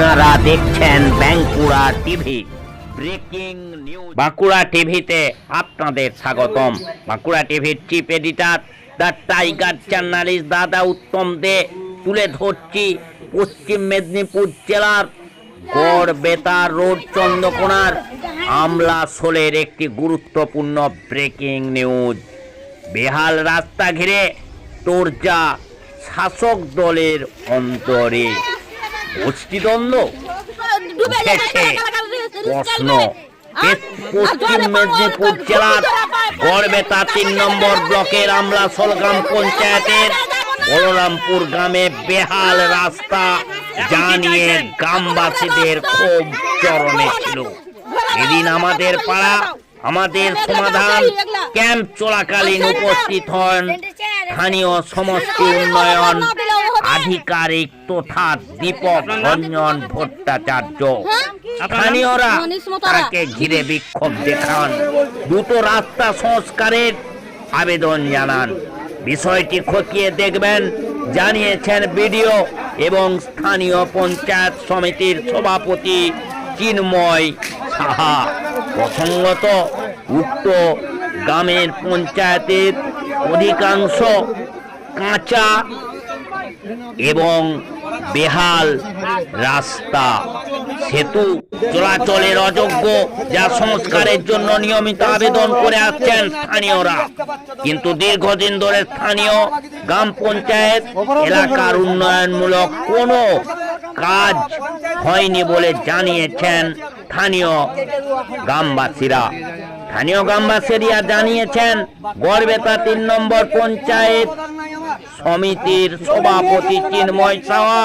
আপনারা দেখছেন Bankura TV. Breaking news. Bankura টিভিতে আপনাদের স্বাগতম। বাঁকুড়া টিভির chief editor the tiger journalist দাদা উত্তম দে তুলে ধরছি পশ্চিম মেদিনীপুর জেলার গড় বেতার রোড চন্দ্রকোনার আমলা সোলের একটি গুরুত্বপূর্ণ ব্রেকিং নিউজ। বেহাল রাস্তা ঘিরে তোরজা শাসক দলের অন্তরে। গোষ্ঠীদ্বন্দ্ব উঠেছে প্রশ্ন পশ্চিম মেদিনীপুর জেলার গড়বেতা তিন নম্বর ব্লকের পঞ্চায়েতের বলরামপুর গ্রামে বেহাল রাস্তা জানিয়ে গ্রামবাসীদের খুব চরণে ছিল এদিন আমাদের পাড়া আমাদের সমাধান ক্যাম্প চলাকালীন উপস্থিত হন। স্থানীয় সমষ্টি উন্নয়ন আধিকারিক তথা দীপক রঞ্জন ভট্টাচার্য। স্থানীয়রা তাকে ঘিরে বিক্ষোভ দেখান। দুটো রাস্তা সংস্কারের আবেদন জানান। বিষয়টি খতিয়ে দেখবেন জানিয়েছেন বিডিও এবং স্থানীয় পঞ্চায়েত সমিতির সভাপতি চিন্ময় সাহা। প্রসঙ্গত উক্ত গ্রামের পঞ্চায়েতের অধিকাংশ কাঁচা এবং বেহাল রাস্তা। সেতু চলাচলের অযোগ্য, যা সংস্কারের জন্য নিয়মিত আবেদন করে আসছেন স্থানীয়রা। কিন্তু দীর্ঘদিন ধরে স্থানীয় গ্রাম পঞ্চায়েত এলাকার উন্নয়নমূলক কোনো কাজ হয়নি বলে জানিয়েছেন স্থানীয় গ্রামবাসীরা। স্থানীয় গ্রামবাসীরা জানিয়েছেন গড়বেতা তিন নম্বর পঞ্চায়েত সমিতির সভাপতি চিন্ময় সাহা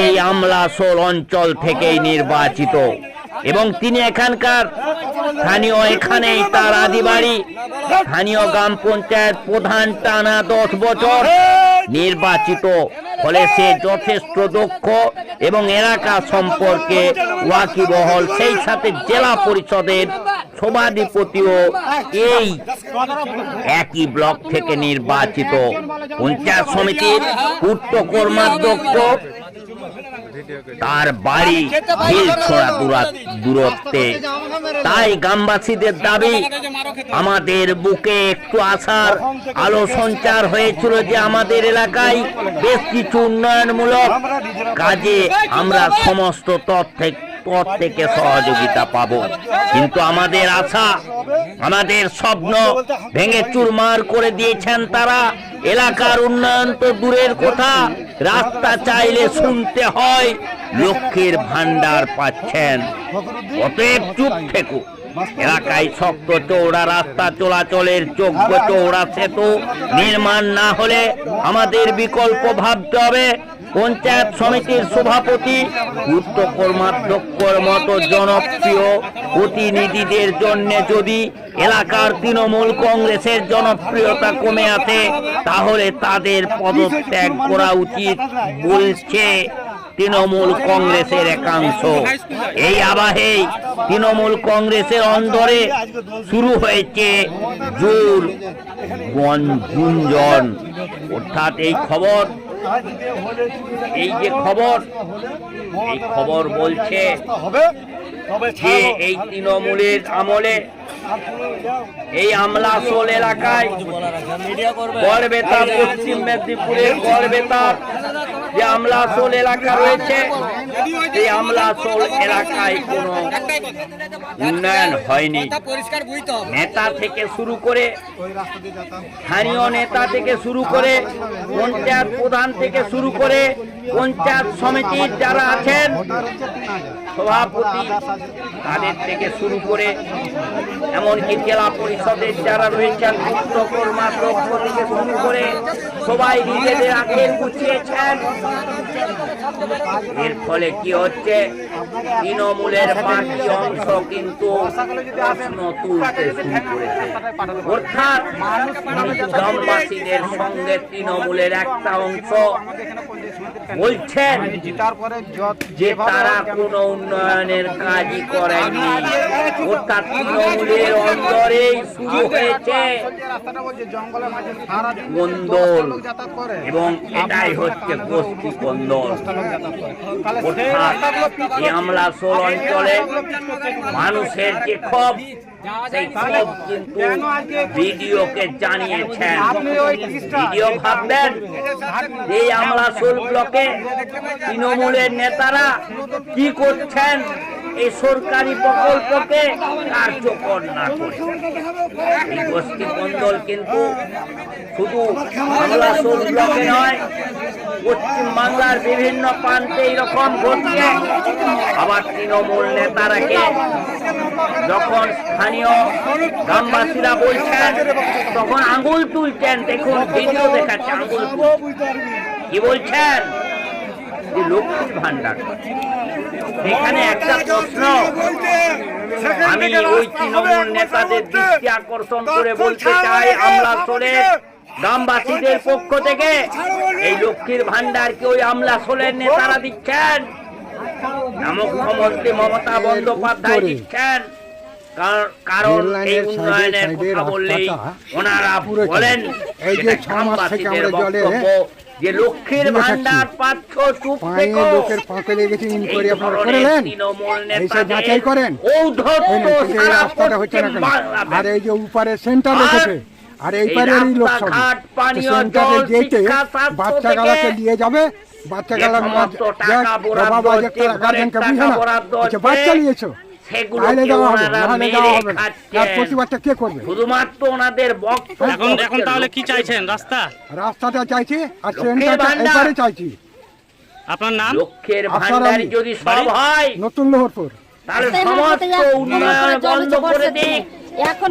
এই আমলাসোল অঞ্চল থেকেই নির্বাচিত। এবং তিনি এখানকার স্থানীয়, এখানেই তার আদিবাড়ি স্থানীয় গ্রাম পঞ্চায়েত প্রধান টানা দশ বছর নির্বাচিত। ফলে সে যথেষ্ট দক্ষ এবং এলাকা সম্পর্কে ওয়াকিবহল, সেই সাথে জেলা পরিষদের সভাধিপতিও এই একই ব্লক থেকে নির্বাচিত। পঞ্চায়েত সমিতির পূর্ত কর্মাধ্যক্ষ তার বাড়ি ছোড়া দূরত্বে। তাই গ্রামবাসীদের দাবি, আমাদের বুকে একটু আসার আলো সঞ্চার হয়েছিল যে আমাদের এলাকায় বেশ কিছু উন্নয়নমূলক কাজে আমরা সমস্ত তথ্য পথ থেকে সহযোগিতা পাব। কিন্তু আমাদের আশা, আমাদের স্বপ্ন ভেঙে চুরমার করে দিয়েছেন তারা। এলাকার উন্নয়ন তো দূরের কথা, রাস্তা চাইলে শুনতে হয়, লক্ষ্মীর ভান্ডার পাচ্ছেন। অতএব চুপ থেকো। এলাকায় শক্ত চৌড়া রাস্তা, চলাচলের যোগ্য চৌড়া সেতু নির্মাণ না হলে আমাদের বিকল্প ভাবতে হবে। পঞ্চায়েত সমিতির সভাপতি উচ্চ কর্মাধ্যক্ষর মতো জনপ্রিয় প্রতিনিধিদের জন্য যদি এলাকার তৃণমূল কংগ্রেসের জনপ্রিয়তা কমে আসে, তাহলে তাদের পদত্যাগ করা উচিত বলছে তৃণমূল কংগ্রেসের একাংশ। এই আবাহেই তৃণমূল কংগ্রেসের অন্দরে শুরু হয়েছে জোর গুঞ্জন। অর্থাৎ এই খবর এই যে খবর এই খবর বলছে যে এই তৃণমূলের আমলে এই আমলাসোল এলাকায় গড়বেতার পশ্চিম মেদিনীপুরের গড়বেতার যে আমলাসোল এলাকা রয়েছে, এই আমলাসোল এলাকায় কোনো উন্নয়ন হয়নি। নেতা থেকে শুরু করে, স্থানীয় নেতা থেকে শুরু করে, পঞ্চায়েত প্রধান থেকে শুরু করে, পঞ্চায়েত সমিতির যারা আছেন, সভাপতি তাদের থেকে শুরু করে এমনকি জেলা পরিষদের যারা রয়েছেন কর্মা থেকে শুরু করে সবাই নিজেদের আগে গুছিয়েছেন। এর ফলে কি হচ্ছে? তৃণমূলের বাকি অংশ কিন্তু প্রশ্ন তুলতে শুরু করেছে। অর্থাৎ গ্রামবাসীদের সঙ্গে তৃণমূলের একটা অংশ বলছেন যে তারা কোনো উন্নয়নের কাজই করেননি। অর্থাৎ তৃণমূলের অন্তরেই শুরু হয়েছে মন্দল এবং এটাই হচ্ছে গোষ্ঠী মন্ডল এই আমলাসোল অঞ্চলে মানুষের যে ক্ষোভ সেই কিন্তু জানিয়েছেন। এই তৃণমূলের নেতারা কি করছেন? এই সরকারি প্রকল্পকে কার্যকর না করে। এই কিন্তু শুধু আমলাসোল ব্লকে নয়, পশ্চিম বাংলার বিভিন্ন প্রান্তে এইরকম ঘটছে। আবার তৃণমূল নেতারাকে যখন স্থানীয় গ্রামবাসীরা বলছেন, তখন আঙুল তুলছেন। দেখুন, ভিডিও দেখাচ্ছে আঙুল। কি বলছেন? যে লক্ষ্মীর ভান্ডার এখানে একটা প্রশ্ন। আমি ওই তৃণমূল নেতাদের দৃষ্টি আকর্ষণ করে বলতে চাই আমলা সোলের গ্রামবাসীদের পক্ষ থেকে এই লক্ষ্মীর ভান্ডার কি ওই আমলা সোলের নেতারা দিচ্ছেন? মুখ্যমন্ত্রী মমতা বন্দ্যোপাধ্যায় দিচ্ছেন। কার- কারণ এই উন্নয়নের কথা বললেই ওনারা বলেন এই যে ছ মাস থেকে আমরা জলে বক্তব্য। যে লক্ষ্মীর ভান্ডার পাচ্ছ চুপ থেকো। লোকের পাঁকে লেগেছে ইনকোয়ারি এই আপনারা। করলেন? এইসব যাচাই করেন। এই রাস্তাটা হচ্ছে না কেন? আর এই যে উপরে সেন্টার রেখেছে আর এই এই লোকসভা। সেন্টারে যেতে বাচ্চা গালাকে নিয়ে যাবে। বাচ্চা যে গালা সমস্ত টাকা বরাদ্দ বাবা গার্জেনকে বুঝে না হচ্ছে, বাচ্চা নিয়েছো? সেগুলোকে তাহলে দেওয়া হবে ওনারা মেরে দেওয়া হবে না। খাচ্ছেন। তার প্রতিবাদটা কে করবে? শুধুমাত্র ওনাদের বক্তব্য এখন এখন তাহলে কি চাইছেন? রাস্তা? রাস্তাটা চাইছি আর লক্ষ্মীর সেন্টারটা চাইছি। আপনার নাম? লক্ষ্যের আশার যদি সব হয় নতুন লোহরপুর। তাহলে সমস্ত উন্নয়ন বন্ধ করে দিক। এখন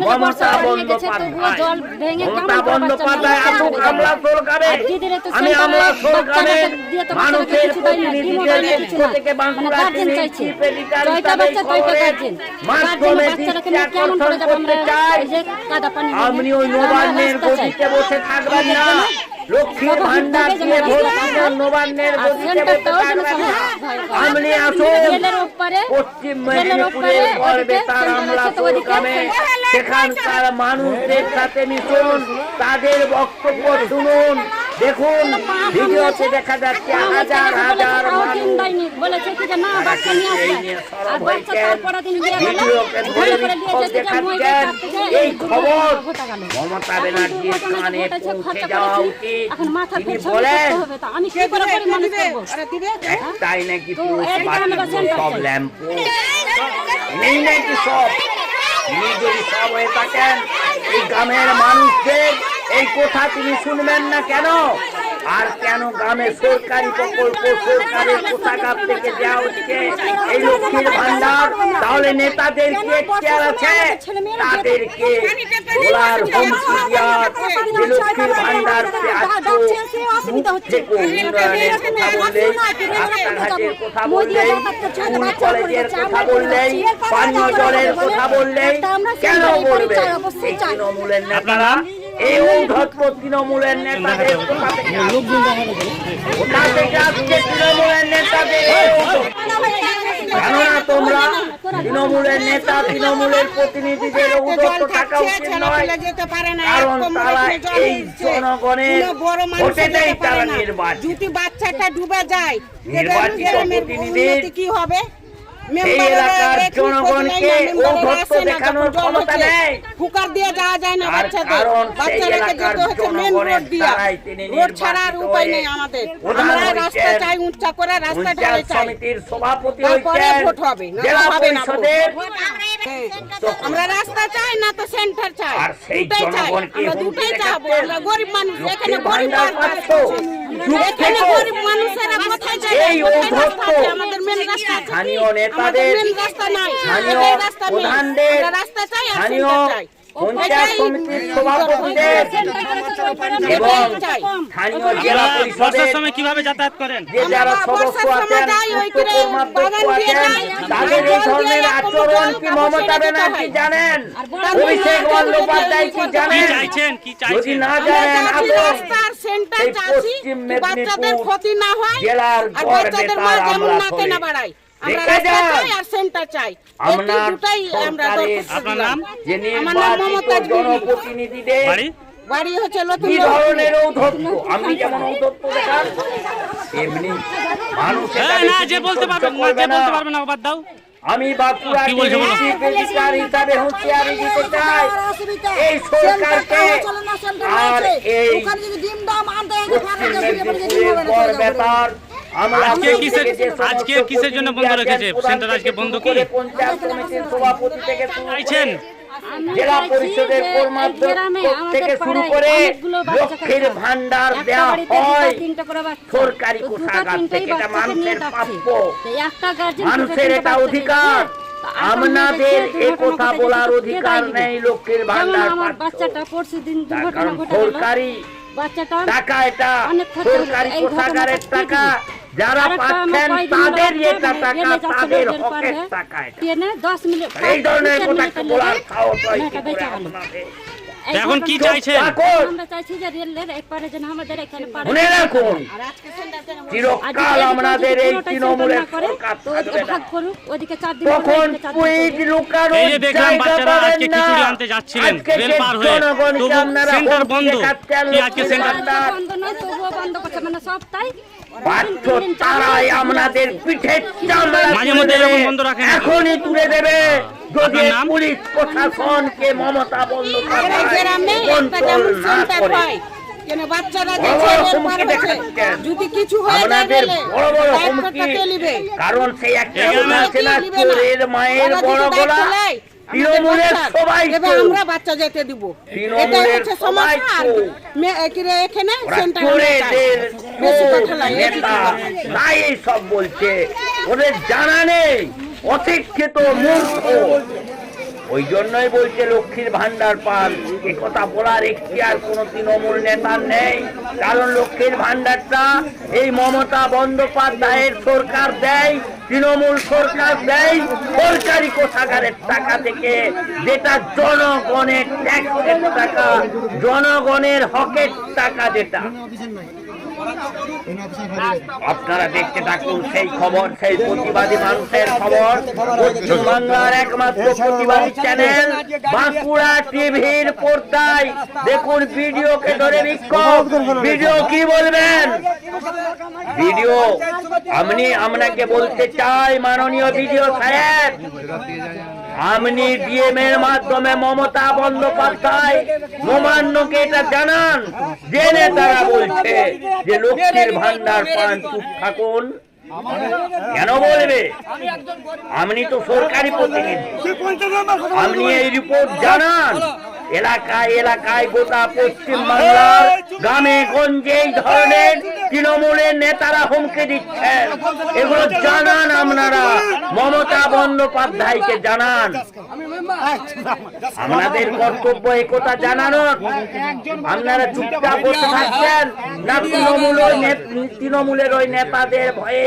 আমি আমলা সরকারের মানুষের প্রতিনিধিদের পক্ষ থেকে বাঁকুড়া মিউনিসিপ্যালিটির রিটার্নিং খবরের মাধ্যমে দৃষ্টি আকর্ষণ করতে চাই। আপনি ওই নবান্নের গদিতে বসে থাকবেন না। লক্ষ্মীর ভান্ডার দিয়ে ভোট নবান্নের গদিতে বসে থাকবেন। না আপনি আসুন। পশ্চিম মেদিনীপুরের বরবেতার আমলা গ্রামে সেখানকার মানুষদের সাথে মিশুন। তাদের বক্তব্য শুনুন। দেখুন ভিডিওতে দেখা যাচ্ছে হাজার হাজার এই খবর মমতা ব্যানার্জির কানে পৌঁছে যাওয়া উচিত। তিনি বলেন নাকি সব ল্যাম্প নাকি সব? তিনি যদি সব হয়ে থাকেন। এই গ্রামের মানুষদের এই কথা তিনি শুনবেন না কেন? আর কেন গ্রামে সরকারি প্রকল্প সরকারের কোষাগার থেকে দেওয়া হচ্ছে? এই লক্ষ্মীর ভান্ডার তাহলে নেতাদের কি আছে? তাদেরকে লক্ষ্মীর কেন তৃণমূলের নেতারা এই ঔদ্ধত্য তৃণমূলের নেতাদের কোথা থেকে আসছে? কোথা থেকে আসছে তৃণমূলের নেতাদের কেননা তোমরা তৃণমূলের নেতা তৃণমূলের প্রতিনিধিদের ঔদ্ধত্য থাকা উচিত নয় কারণ তারা এই জনগণের ভোটেতেই তারা নির্বাচিত। যদি বাচ্চাটা ডুবে যায়। নির্বাচিত কি হবে? এই এলাকার জনগণকে নেই না, মেম্বারের ঔদ্ধত্য দেখানোর ক্ষমতা নেই। ফুকার দিয়ে যাওয়া যায় না বাচ্চাদের। বাচ্চাদেরকে যেতে হচ্ছে মেন রোড দিয়ে। রোড ছাড়া আর উপায় নেই আমাদের। আমরা রাস্তা চাই উঁচা করে রাস্তা ঢালাই চাই সমিতির সভাপতি তারপরে ভোট হবে, না জেলা। পরিষদের হ্যাঁ। আমরা রাস্তা চাই না তো সেন্টার চাই। দুটাই চাই। আমরা দুটাই চাবো। আমরা গরিব মানুষ এখানে গরিব মানুষ এই আছে। স্থানীয় নেতাদের স্থানীয়। প্রধানদের স্থানীয় পঞ্চায়েত সমিতির সভাপতিদের? এবং স্থানীয় জেলা পরিষদের সময় কীভাবে যাতায়াত করেন? যে যারা সদস্য আছেন যাই, ওই উত্তর করে কর্মাধ্যক্ষ বাগান দিয়ে আছেন যাই, তাদের এই ধরনের আচরণ কি মমতা ব্যানার্জি জানেন? অভিষেক বন্দ্যোপাধ্যায় কি জানেন? যদি না জানেন পশ্চিম মেদিনীপুর হয় জেলার গড় বেতার আমরা আমরা রাস্তা চাই আর সেন্টার চাই। এই দুটাই আমরা আপনার নাম? আমার নাম মমতাজ জনপ্রতিনিধিদের বাড়ি? বাড়ি হচ্ছে কি ধরনের ঔদ্ধত্য? আপনি যেমন ঔদ্ধত্য দেখান এমনি মানুষ না যে বলতে পারবেন না যে বলতে পারবেন না বাদ দাও। আমি বাঁকুড়া কি বলছে বলো? ডিস্ট্রিক্ট হিসাবে হুঁশিয়ারি দিতে চাই। এই সরকারকে আর এই পশ্চিম মেদিনীপুরের বরবেতার আমলা আজকে কিসের- আজকে কিসের জন্য বন্ধ রেখেছে? সেন্টার আজকে বন্ধ কি? করে? পঞ্চায়েত কমিটির সভাপতি থেকে চাইছেন? জেলা পরিষদের থেকে শুরু করে লক্ষ্মীর ভান্ডার দেওয়া হয়। তিনটা করে বাচ্চা। সরকারি কোষাগার থেকে এটা মানুষের প্রাপ্য। মানুষের এটা অধিকার। আপনাদের এ কথা বলার অধিকার নেই লক্ষ্মীর ভান্ডার আমার বাচ্চাটা পরশু দিন দুর্ঘটনা ঘটে সরকারি টাকা এটা। সরকারি কোষাগারের টাকা যারা পাচ্ছেন তাদের এটা টাকা তাদের হকের টাকা এটা ট্রেনে 10 মিনিট এই ধরনের কথা বলার হয়। আপনাদের? এই এখন কি চাইছেন? আমরা চাইছি যে রেলের একবারে যেন আমাদের এখানে পাড়ায়- শুনে রাখুন আর আজকে সেন্টার আজকে চিরকাল আমাদের এই তৃণমূলের সেন্টার না করে, সরকার থাকবে না ওদিকে চার দিন তখন করবে, এদিকে চার দিন কুইজ করবে। এই যে দেখলাম বাচ্চারা আজকে খিচুড়ি আনতে যাচ্ছিলেন রেল পার হয়ে। তবু সেন্টার বন্ধ। কি আজকে সেন্টার বন্ধ নয়, তবুও বন্ধ করছে, মানে সব তাই। পার্থ তিন দিন চার দিন তারাই আপনাদের আসছে। মাঝে মধ্যে এরকম বন্ধ রাখেন। এখনই তুলে দেবে। যদি পুলিশ প্রশাসনকে মমতা বন্দ্যোপাধ্যায় হয় কেন বাচ্চারা। যদি কিছু হয়ে যায় কারণ সেই একটা মায়ের বড় গলা। তৃণমূলের সবাই এবার আমরা বাচ্চা যেতে দিব। তৃণমূলের হচ্ছে সবাই সমস্যা আর চোর। মে- একিরে এখানে? সেন্টার বেশি কথা নয়, একই নেতা কথা। তাই এই সব বলছে। ওদের জানা নেই। অশিক্ষিত মূর্খ। ওই জন্যই বলছে লক্ষ্মীর ভান্ডার পান। এ কথা বলার একটি আর কোনো তৃণমূল নেতার নেই। কারণ লক্ষ্মীর ভান্ডারটা এই মমতা বন্দ্যোপাধ্যায়ের সরকার দেয়, তৃণমূল সরকার দেয়, সরকারি কোষাগারের টাকা থেকে। যেটা জনগণের ট্যাক্সের টাকা, জনগণের হকের টাকা যেটা। আপনারা দেখতে থাকুন সেই খবর, সেই প্রতিবাদী মানুষের খবর। বাংলার একমাত্র প্রতিবাদী চ্যানেল বাঁকুড়া টিভির পর্দায়। দেখুন, ভিডিওকে ধরে বিক্ষোভ ভিডিও কি বলবেন? ভিডিও, আমি, আপনাকে বলতে চাই, মাননীয় ভিডিও সাহেব। আপনি ডিএম এর মাধ্যমে মমতা বন্দ্যোপাধ্যায় নবান্নকে এটা জানান, জেনে তারা বলছে যে লক্ষ্মীর ভান্ডার পান চুপ থাকুন। কেন বলবে? আপনি তো সরকারি প্রতিনিধি। আপনি এই রিপোর্ট জানান। এলাকায় এলাকায় গোটা পশ্চিম বাংলার গ্রামে গঞ্জে এই ধরনের তৃণমূলের নেতারা হুমকি দিচ্ছেন। এগুলো জানান আপনারা। মমতা বন্দ্যোপাধ্যায়কে জানান। আপনাদের কর্তব্য একথা জানানোর। আপনারা চুপচাপ বসে থাকছেন না তৃণমূলের নে- তৃণমূলের ওই নেতাদের ভয়ে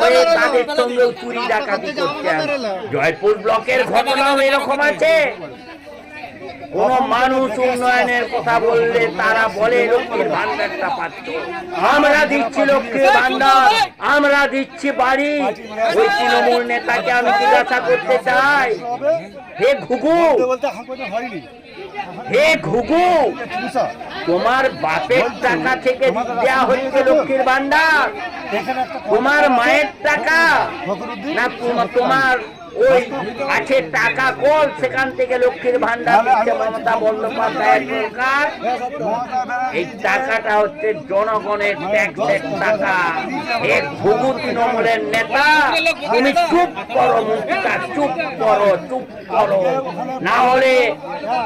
হয়ে তাদের সঙ্গে চুরি ডাকাতি করছেন। জয়পুর ব্লকের ঘটনাও এরকম আছে। কোন মানুষ উন্নয়নের কথা বললে তারা বলে, লক্ষ্মীর ভান্ডারটা পাচ্ছ। আমরা দিচ্ছি লক্ষ্মীর ভান্ডার আমরা দিচ্ছি বাড়ি। ওই তৃণমূল নেতাকে আমি জিজ্ঞাসা করতে চাই, হে ঘুঘু হে ঘুঘু, তোমার বাপের টাকা থেকে দেওয়া হচ্ছে লক্ষ্মীর ভান্ডার তোমার মায়ের টাকা? না তোমার ওই আছে টাকা কল সেখান থেকে লক্ষ্মীর ভান্ডার দিচ্ছে মমতা বন্দ্যোপাধ্যায়ের সরকার। এই টাকাটা হচ্ছে জনগণের ট্যাক্সের টাকা। এক ভুগু তৃণমূলের নেতা, তুমি চুপ করো মুখটা চুপ করো চুপ করো। না হলে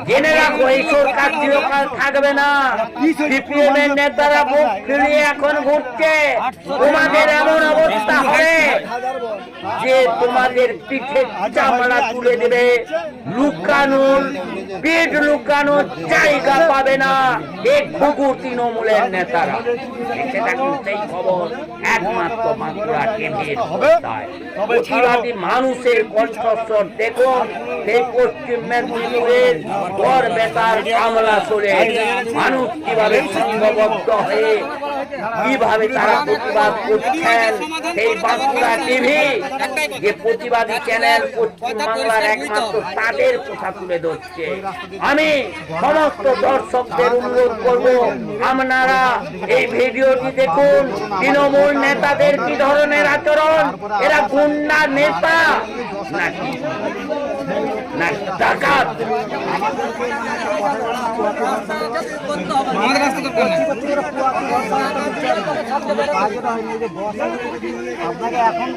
জেনে রাখো, এই সরকার চিরকাল থাকবে না। সিপিএম নেতারা বুক ফিরিয়ে এখন ঘুরছে। তোমাদের এমন অবস্থা হবে যে তোমাদের পিঠে চামড়া তুলে দেবে লুকানোর পেট লুকানোর জায়গা পাবে না তৃণমূলের নেতারা। দেখতে সেই খবর একমাত্র বাঁকুড়া টিভির প্রতিবাদী মানুষের কণ্ঠস্বর দেখুন সেই পশ্চিম মেদিনীপুরের গড় বেতার মানুষ কীভাবে সংঘবদ্ধ হয়ে কীভাবে তারা প্রতিবাদ করছেন? সেই বাঁকুড়া টিভি যে প্রতিবাদী চ্যানেল বাংলার একমাত্র তাদের কথা তুলে ধরছে। আমি সমস্ত দর্শকদের অনুরোধ করব, আপনারা এই ভিডিওটি দেখুন, তৃণমূল নেতাদের কি ধরনের আচরণ? এরা গুন্ডা নেতা নাকি? না ডাকাত আপনাকে এখন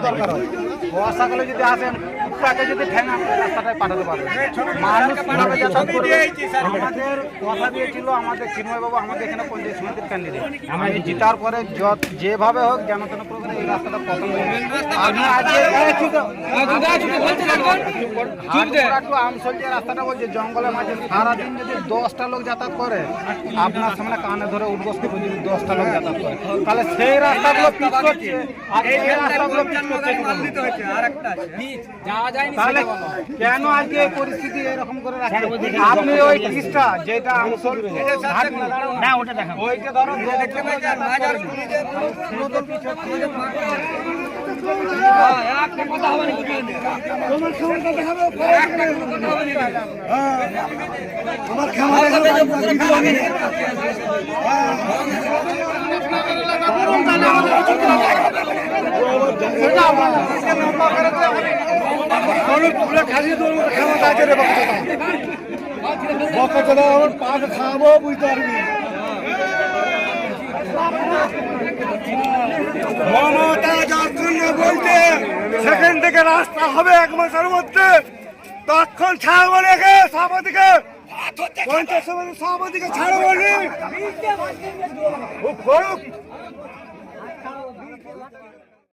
দরকার হয় বর্ষাকালে যদি আসেন ফুটপাতে যদি ঠেঙা রাস্তাটায় পাঠাতে পারবেন। মানুষ আমাদের কথা দিয়েছিল আমাদের চিন্ময় বাবু আমাদের এখানে পঞ্চায়েত সমিতির ক্যান্ডিডেট আমি জিতার পরে যত- যেভাবে হোক যেন তেন করে এই রাস্তাটা করবেন। আমি আজকে রাস্তাটা বলছে জঙ্গলের মাঝে সারাদিন যদি দশটা লোক যাতায়াত করে আপনার সামনে কানে ধরে করব যদি দশটা লোক যাতায়াত করে। তাহলে সেই রাস্তাগুলো পিচ করছে আর এই রাস্তাগুলো পিচ করছে তাহলে কেন আজকে এই পরিস্থিতি এরকম করে রাখছে আপনি ওই পিচটা যেটা আমসল না ওটা দেখা ওইটা ধরো দশটা লোক যাতায়াত করে। পুরো তো পিচ। খাব বুঝতে পারবি মমতা যখন বলছে সেখান থেকে রাস্তা হবে এক মাসের মধ্যে তখন ছাড়বো রেখে সভাপতিকে সমিতির সভাপতিকে ছাড়বো ও